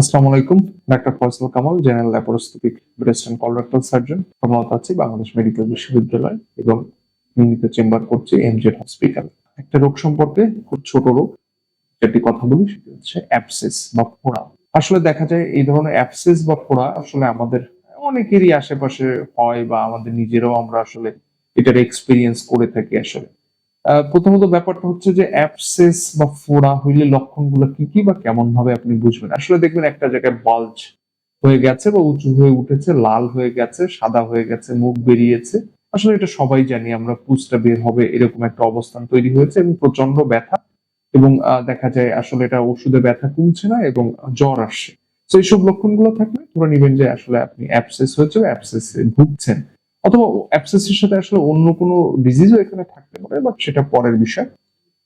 আসসালামু আলাইকুম, doctor Faisal Kamal, general laparoscopic breast and colorectal surgeon কর্মরত আছি বাংলাদেশ মেডিকেল বিশ্ববিদ্যালয় এবং নিয়মিত চেম্বার করছি এমজেড হসপিটাল। একটা রোগ সম্পর্কে খুব ছোট রোগ, যেটি কথা বলি সেটি হচ্ছে অ্যাপসেস বা ফোড়া। আসলে দেখা যায় এই ধরনের অ্যাপসেস বা ফোড়া আসলে আমাদের অনেকেরই আশেপাশে হয় বা আমাদের নিজেরাও আমরা আসলে এটার এক্সপিরিয়েন্স করে থাকি আসলে। প্রথমত ব্যাপারটা হচ্ছে যে অ্যাপসেস বা ফোড়া হইলে লক্ষণগুলো কি কি বা কেমন ভাবে আপনি বুঝবেন? আসলে দেখবেন একটা জায়গায় বাল্জ হয়ে গেছে বা উঁচু হয়ে উঠেছে, লাল হয়ে গেছে, সাদা হয়ে গেছে, মুখ বেরিয়েছে। আসলে এটা সবাই জানি, আমরা পুজটা বের হবে এরকম একটা অবস্থান তৈরি হয়েছে এবং প্রচণ্ড ব্যথা এবং দেখা যায় আসলে এটা ওষুধে ব্যথা কমছে না এবং জ্বর আসছে। তো এইসব লক্ষণগুলো থাকলে ধরে নিবেন যে আসলে আপনি অ্যাপসেস হয়েছে অ্যাপসেসে ভুগছেন। অথবা অ্যাপসেসের সাথে আসলে অন্য কোনো ডিজিজও এখানে থাকতে পারে বাট সেটা পরের বিষয়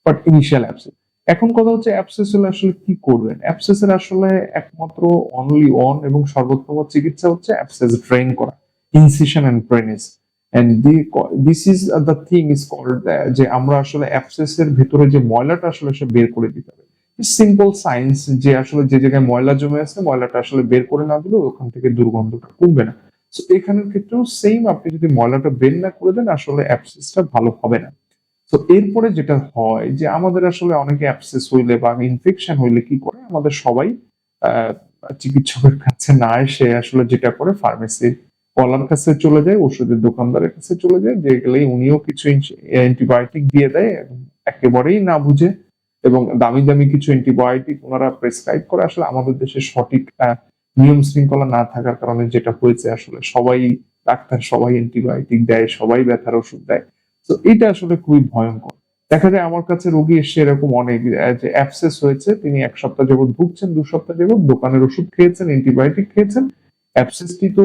বাট ইনিশিয়াল অ্যাপসেস এখন কথা হচ্ছে অ্যাপসেস হলে আসলে কি করবেন? অ্যাপসেসের আসলে একমাত্র অনলি অন এবং সর্বোত্তম চিকিৎসা হচ্ছে অ্যাপসেস ড্রেন করা incision and drainage and the this is the thing is called যে আমরা আসলে অ্যাপসেস এর ভিতরে যে ময়লাটা আসলে সে বের করে দিতে হবে। সিম্পল সায়েন্স যে আসলে যে জায়গায় ময়লা জমে আছে, ময়লাটা আসলে বের করে না দিলে ওখান থেকে দুর্গন্ধটা কমবে না। তো এখানের ক্ষেত্রেও সেম আপনি যদি ময়লাটা বের না করে দেন আসলে অ্যাপসেসটা ভালো হবে না। তো এরপরে যেটা হয় যে আমাদের আসলে অনেকে অ্যাপসেস হইলে বা ইনফেকশন হইলে কি করে? আমাদের সবাই চিকিৎসকের কাছে না এসে আসলে যেটা করে ফার্মেসি কলার কাছে চলে যায় ওষুধের দোকানদারের কাছে চলে যায় যে গেলে উনিও কিছু অ্যান্টিবায়োটিক দিয়ে দেয় একেবারেই না বুঝে এবং দামি দামি কিছু অ্যান্টিবায়োটিক ওনারা প্রেসক্রাইব করে। আসলে আমাদের দেশে সঠিক আহ, নিয়ম শৃঙ্খলা না থাকার কারণে যেটা হয়েছে আসলে সবাই, ডাক্তার সবাই অ্যান্টিবায়োটিক দেয়, সবাই ব্যথার ওষুধ দেয়। তো এটা আসলে খুবই ভয়ঙ্কর। দেখা যায় আমার কাছে রোগী এসে এরকম অনেক যে অ্যাপসেস হয়েছে, তিনি এক সপ্তাহ যাবত ভুগছেন, দু সপ্তাহ যাবত দোকানের ওষুধ খেয়েছেন অ্যান্টিবায়োটিক খেয়েছেন। অ্যাপসেসটি তো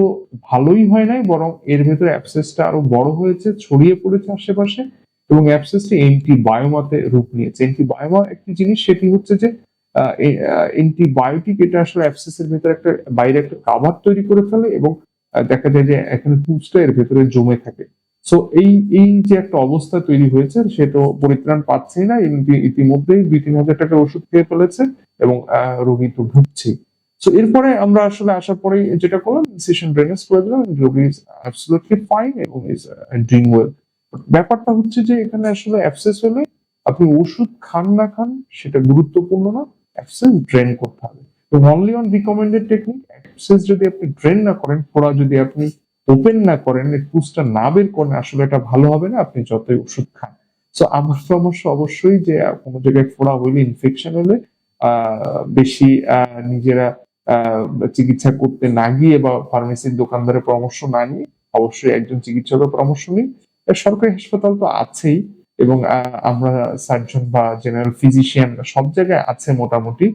ভালোই হয় নাই, বরং এর ভেতরে অ্যাপসেসটা আরও বড় হয়েছে, ছড়িয়ে পড়েছে আশেপাশে এবং অ্যাপসেসটি অ্যান্টিবায়োমাতে রূপ নিয়েছে। অ্যান্টিবায়োমা একটি জিনিস, সেটি হচ্ছে যে অ্যান্টিবায়োটিক এটা আসলে অ্যাপসেসের ভেতরে একটা, বাইরে একটা কাভার তৈরি করে ফেলে এবং দেখা যায় যে এখানে পুজটা এর ভেতরে জমে থাকে। সো এই এই যে একটা অবস্থা তৈরি হয়েছে সে তো পরিত্রাণ পাচ্ছেই না। ইতি- ইতিমধ্যেই দুই, তিন হাজার টাকার ওষুধ খেয়ে ফেলেছে এবং রোগী তো ভুগছেই। সো এরপরে আমরা আসলে আসার পরে যেটা করলাম ইনসিশন ড্রেনেজ করে দিলাম। রোগী ইজ অ্যাবসলিউটলি ফাইন এবং ইজ ডুইং ওয়েল ব্যাপারটা হচ্ছে যে এখানে আসলে অ্যাপসেস হলে আপনি ওষুধ খান না খান, সেটা গুরুত্বপূর্ণ না। অ্যাপসেস ড্রেন করতে হবে। এবং only on recommended technique abscess যদি আপনি ড্রেন না করেন ফোড়া যদি আপনি ওপেন না করেন পুজটা না বের করেন, আসলে এটা ভালো হবে না, আপনি যতই ওষুধ খান। সো আমার পরামর্শ অবশ্যই যে কোনো জায়গায় ফোড়া হইলে ইনফেকশন হলে বেশি নিজেরা চিকিৎসা করতে না গিয়ে বা ফার্মেসির দোকানদারের পরামর্শ না নিয়ে অবশ্যই একজন চিকিৎসকের পরামর্শ নিন। সরকারি হাসপাতাল তো আছেই এবং আমরা সার্জন বা জেনারেল ফিজিশিয়ান সব জায়গায় আছে মোটামুটি।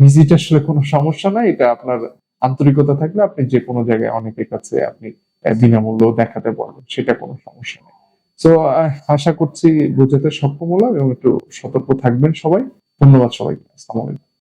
ভিজিট আসলে কোনো সমস্যা নাই, এটা আপনার আন্তরিকতা থাকলে আপনি যে কোনো জায়গায় অনেকের কাছে আপনি বিনামূল্য দেখাতে পারবেন, সেটা কোনো সমস্যা নেই। তো আশা করছি বোঝাতে সক্ষম হলাম এবং একটু সতর্ক থাকবেন সবাই। ধন্যবাদ সবাইকে, আসসালামু আলাইকুম।